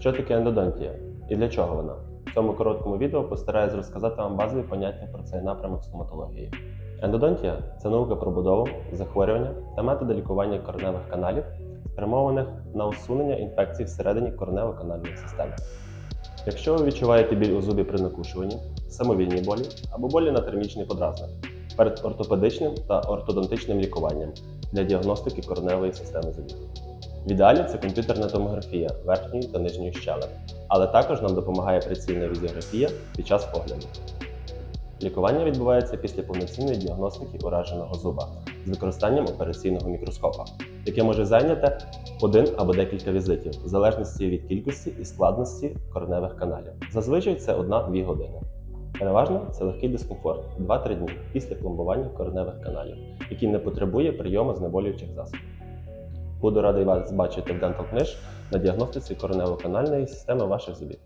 Що таке ендодонтія і для чого вона? В цьому короткому відео постараюсь розказати вам базові поняття про цей напрямок стоматології. Ендодонтія це наука про будову, захворювання та методи лікування кореневих каналів, спрямованих на усунення інфекцій всередині коренево-канальної системи. Якщо ви відчуваєте біль у зубі при накушуванні, самовільні болі або болі на термічний подразник, перед ортопедичним та ортодонтичним лікуванням для діагностики кореневої системи зубів. В ідеалі це комп'ютерна томографія верхньої та нижньої щелеп, але також нам допомагає прицільна візіографія під час погляду. Лікування відбувається після повноцінної діагностики ураженого зуба з використанням операційного мікроскопа, яке може зайняти один або декілька візитів, в залежності від кількості і складності кореневих каналів. Зазвичай це 1-2 години. Переважно це легкий дискомфорт 2-3 дні після пломбування кореневих каналів, який не потребує прийому знеболюючих засобів. Буду радий вас бачити в Dental Книж на діагностиці коренево-канальної системи ваших зубів.